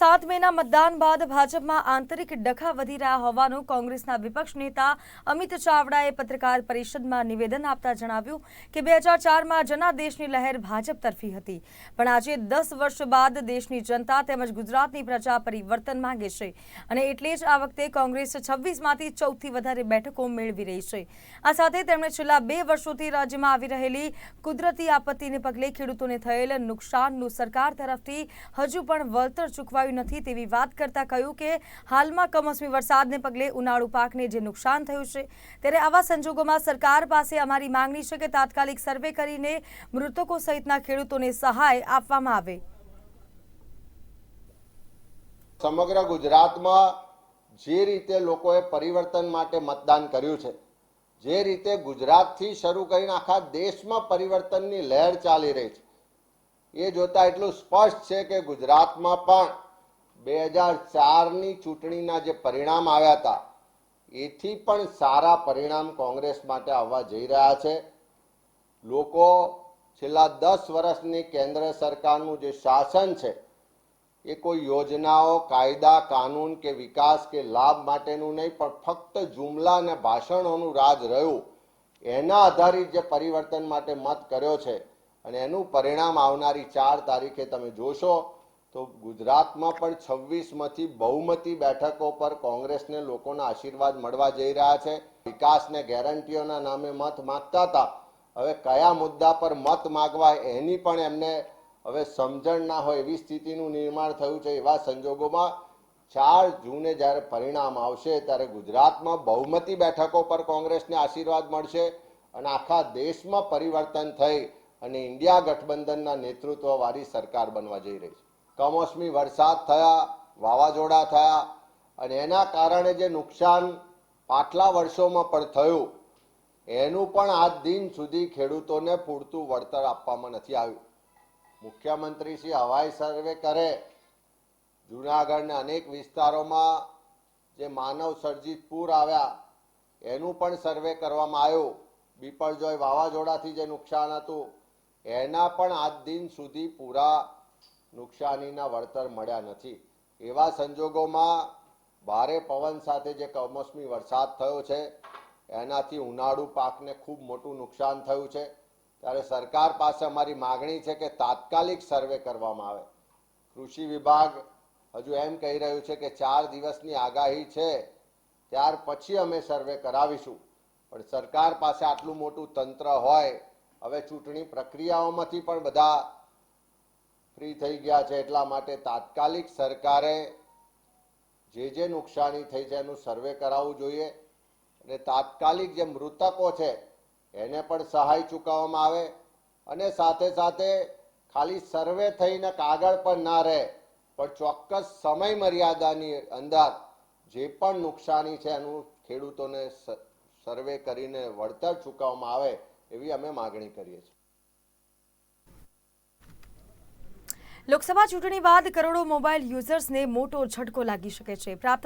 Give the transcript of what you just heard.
સાત મેના મતદાન બાદ ભાજપમાં આંતરિક ડખા વધી રહ્યા હોવાનું કોંગ્રેસના વિપક્ષ નેતા અમિત ચાવડાએ પત્રકાર પરિષદમાં નિવેદન આપતા જણાવ્યું કે બે હજાર ચારમાં જનાદેશની લહેર ભાજપ તરફી હતી. પણ આજે દસ વર્ષ બાદ દેશની જનતા તેમજ ગુજરાતની પ્રજા પરિવર્તન માંગે છે અને એટલે જ આ વખતે કોંગ્રેસ છવ્વીસમાંથી ચૌદથી વધારે બેઠકો મેળવી રહી છે. આ સાથે તેમણે છેલ્લા બે વર્ષોથી રાજ્યમાં આવી રહેલી કુદરતી આપત્તિને પગલે ખેડૂતોને થયેલ નુકસાનનું સરકાર તરફથી હજુ પણ વળતર ચૂકવાયું નથી તેવી વાત કરતા કહ્યું કે હાલમાં કમોસમી વરસાદને પગલે ઉનાળુ પાકને જે નુકસાન થયું છે, ત્યારે આવા સંજોગોમાં સરકાર પાસે અમારી માંગણી છે કે તાત્કાલિક સર્વે કરીને મૃતકો સહિતના ખેડૂતોને સહાય આપવામાં આવે. સમગ્ર ગુજરાતમાં જે રીતે લોકોએ પરિવર્તન માટે મતદાન કર્યું છે, જે રીતે ગુજરાતથી શરૂ કરીને આખા દેશમાં પરિવર્તનની લહેર ચાલી રહી છે, એ જોતા એટલું સ્પષ્ટ છે કે ગુજરાતમાં પણ બે હજાર ચારની ચૂંટણીના જે પરિણામ આવ્યા હતા, એથી પણ સારા પરિણામ કોંગ્રેસ માટે આવવા જઈ રહ્યા છે. લોકો છેલ્લા દસ વર્ષની કેન્દ્ર સરકારનું જે શાસન છે, એ કોઈ યોજનાઓ, કાયદા, કાનૂન કે વિકાસ કે લાભ માટેનું નહીં, પણ ફક્ત જુમલા અને ભાષણોનું રાજ રહ્યું. એના આધારિત જે પરિવર્તન માટે મત કર્યો છે, અને એનું પરિણામ આવનારી ચાર તારીખે તમે જોશો તો ગુજરાતમાં પણ છવ્વીસમાંથી બહુમતી બેઠકો પર કોંગ્રેસને લોકોના આશીર્વાદ મળવા જઈ રહ્યા છે. વિકાસને ગેરંટીઓના નામે મત માગતા હતા. હવે કયા મુદ્દા પર મત માગવા એની પણ એમને હવે સમજણ ના હોય એવી સ્થિતિનું નિર્માણ થયું છે એવા સંજોગોમાં ચાર જૂને જ્યારે પરિણામ આવશે ત્યારે ગુજરાતમાં બહુમતી બેઠકો પર કોંગ્રેસને આશીર્વાદ મળશે અને આખા દેશમાં પરિવર્તન થઈ અને ઇન્ડિયા ગઠબંધનના નેતૃત્વવાળી સરકાર બનવા જઈ રહી છે. કમોસમી વરસાદ થયા, વાવાઝોડા થયા અને એના કારણે જે નુકસાન પાછલા વર્ષોમાં પણ થયું, એનું પણ આજ દિન સુધી ખેડૂતોને પૂરતું વળતર આપવામાં નથી આવ્યું. મુખ્યમંત્રી શ્રી હવાઈ સર્વે કરે, જૂનાગઢના અનેક વિસ્તારોમાં જે માનવ સર્જિત પૂર આવ્યા, એનું પણ સર્વે કરવામાં આવ્યું. બીપરજોય વાવાઝોડાથી જે નુકસાન હતું, એના પણ આજ દિન સુધી પૂરા નુકસાનીના વળતર મળ્યા નથી. એવા સંજોગોમાં ભારે પવન સાથે જે કમોસમી વરસાદ થયો છે, એનાથી ઉનાળુ પાકને ખૂબ મોટું નુકસાન થયું છે. ત્યારે સરકાર પાસે અમારી માગણી છે કે તાત્કાલિક સર્વે કરવામાં આવે. કૃષિ વિભાગ હજુ એમ કહી રહ્યું છે કે ચાર દિવસની આગાહી છે, ત્યાર પછી અમે સર્વે કરાવીશું. પણ સરકાર પાસે આટલું મોટું તંત્ર હોય, હવે ચૂંટણી પ્રક્રિયાઓમાંથી પણ બધા ફ્રી થઈ ગયા છે એટલા માટે તાત્કાલિક સરકારે જે જે નુકસાની થઈ છે એનું સર્વે કરાવવું જોઈએ. અને તાત્કાલિક જે મૃતકો છે, એને પણ સહાય ચૂકવવામાં આવે. અને સાથે સાથે ખાલી સર્વે થઈને કાગળ પણ ના રહે, પણ ચોક્કસ સમય મર્યાદાની અંદર જે પણ નુકસાની છે એનું ખેડૂતોને સર્વે કરીને વળતર ચૂકવવામાં આવે એવી અમે માગણી કરીએ છીએ. લોકસભા ચૂંટણી બાદ કરોડો મોબાઈલ યુઝર્સને મોટો ઝટકો લાગી શકે છે. પ્રાપ્ત